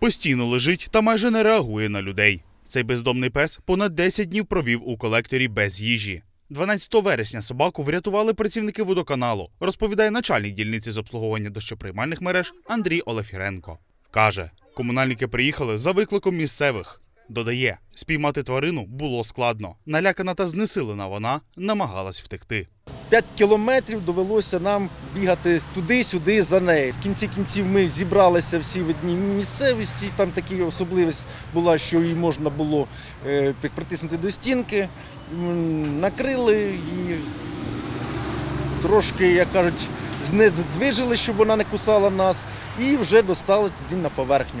Постійно лежить та майже не реагує на людей. Цей бездомний пес понад 10 днів провів у колекторі без їжі. 12 вересня собаку врятували працівники водоканалу, розповідає начальник дільниці з обслуговування дощоприймальних мереж Андрій Олефіренко. Каже, комунальники приїхали за викликом місцевих. Додає, спіймати тварину було складно. Налякана та знесилена вона намагалась втекти. 5 кілометрів довелося нам бігати туди-сюди за нею. В кінці кінців ми зібралися всі в одній місцевості. Там така особливість була, що її можна було е, притиснути до стінки. Накрили її трошки, як кажуть, знедвижили, щоб вона не кусала нас, і вже достали тоді на поверхню.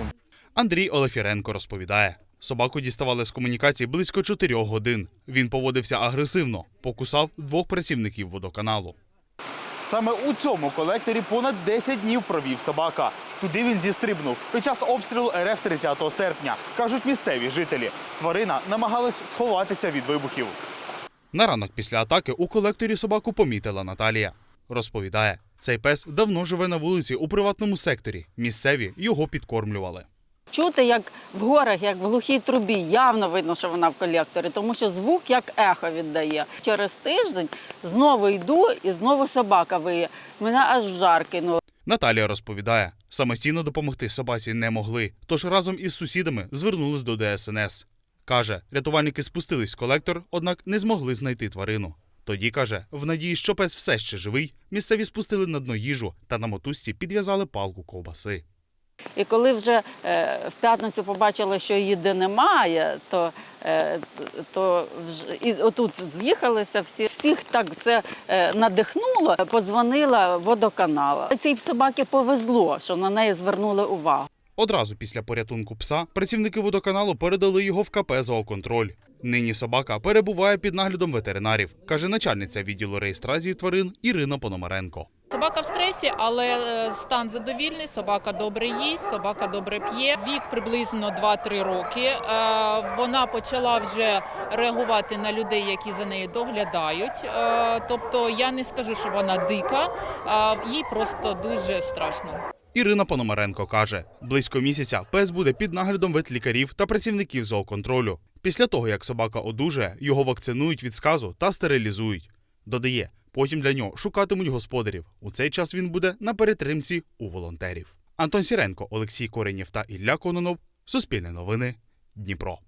Андрій Олефіренко розповідає. Собаку діставали з комунікації близько 4 годин. Він поводився агресивно, покусав двох працівників водоканалу. Саме у цьому колекторі понад 10 днів провів собака. Туди він зістрибнув під час обстрілу РФ 30 серпня. кажуть місцеві жителі. Тварина намагалась сховатися від вибухів. На ранок після атаки у колекторі собаку помітила Наталія. Розповідає, цей пес давно живе на вулиці у приватному секторі. Місцеві його підкормлювали. Чути, як в горах, як в глухій трубі, явно видно, що вона в колекторі, тому що звук як ехо віддає. Через тиждень знову йду і знову собака виє. Мене аж в жар кинуло. Наталія розповідає, самостійно допомогти собаці не могли, тож разом із сусідами звернулись до ДСНС. Каже, рятувальники спустились в колектор, однак не змогли знайти тварину. Тоді каже, в надії, що пес все ще живий, місцеві спустили на дно їжу та на мотузці підв'язали палку ковбаси. І коли вже е, в п'ятницю побачили, що їди немає, то, е, то і отут з'їхалися всі. Всіх так це е, надихнуло. Подзвонила водоканал. Цій собаці повезло, що на неї звернули увагу. Одразу після порятунку пса працівники водоканалу передали його в КП «Зооконтроль». Нині собака перебуває під наглядом ветеринарів, каже начальниця відділу реєстрації тварин Ірина Пономаренко. Собака в стресі, але е, стан задовільний. Собака добре їсть, собака добре п'є. Вік приблизно 2-3 роки. Е, Вона почала вже реагувати на людей, які за нею доглядають. Е, Тобто я не скажу, що вона дика, а їй просто дуже страшно. Ірина Пономаренко каже, близько місяця пес буде під наглядом ветлікарів та працівників зооконтролю. Після того, як собака одужає, його вакцинують від сказу та стерилізують. Додає, потім для нього шукатимуть господарів. У цей час він буде на перетримці у волонтерів. Антон Сіренко, Олексій Коренєв та Ілля Кононов. Суспільне новини. Дніпро.